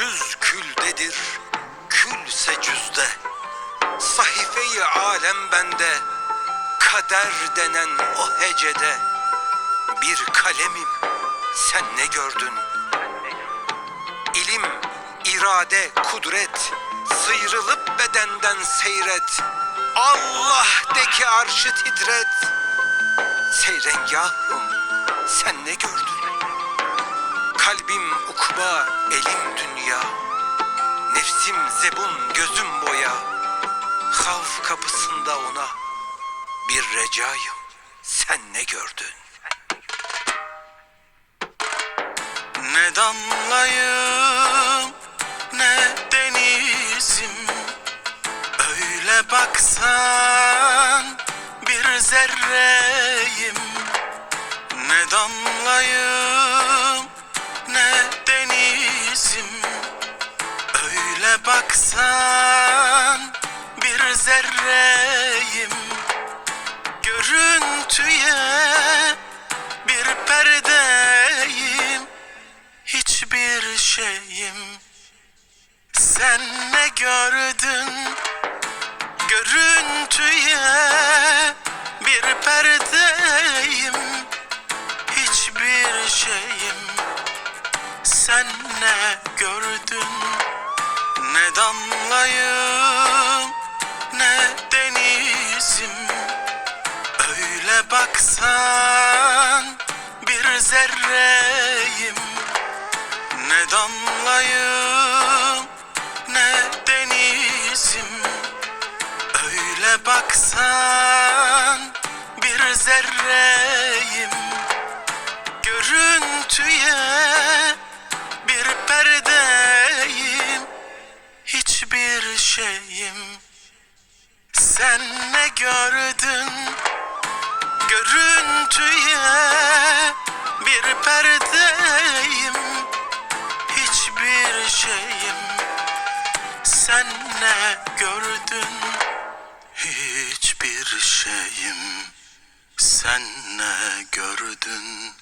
Cüz küldedir, külse cüzde. Sahifeyi alem bende, kader denen o hecede. Bir kalemim, sen ne gördün? İlim, irade, kudret, sıyrılıp bedenden seyret. Allah de ki arşı titret. Seyrengahım, sen ne gördün? Kalbim ukba, elim dünya. Nefsim zebun, gözüm boya. Havf kapısında ona bir recayım. Sen ne gördün? Ne damlayım ne denizim Öyle baksan bir zerreyim Ne damlayım denizim Öyle baksan bir zerreyim. Görüntüye bir perdeyim. Hiçbir şeyim. Sen ne gördün? Görüntüye bir perdeyim Sen ne gördün? Ne damlayım ne denizim? Öyle baksan bir zerreyim. Ne damlayım ne denizim? Öyle baksan bir zerreyim. Görüntüye şeyim Sen ne gördün? Görüntüye bir perdeyim. Hiçbir şeyim. Sen ne gördün? Hiçbir şeyim. Sen ne gördün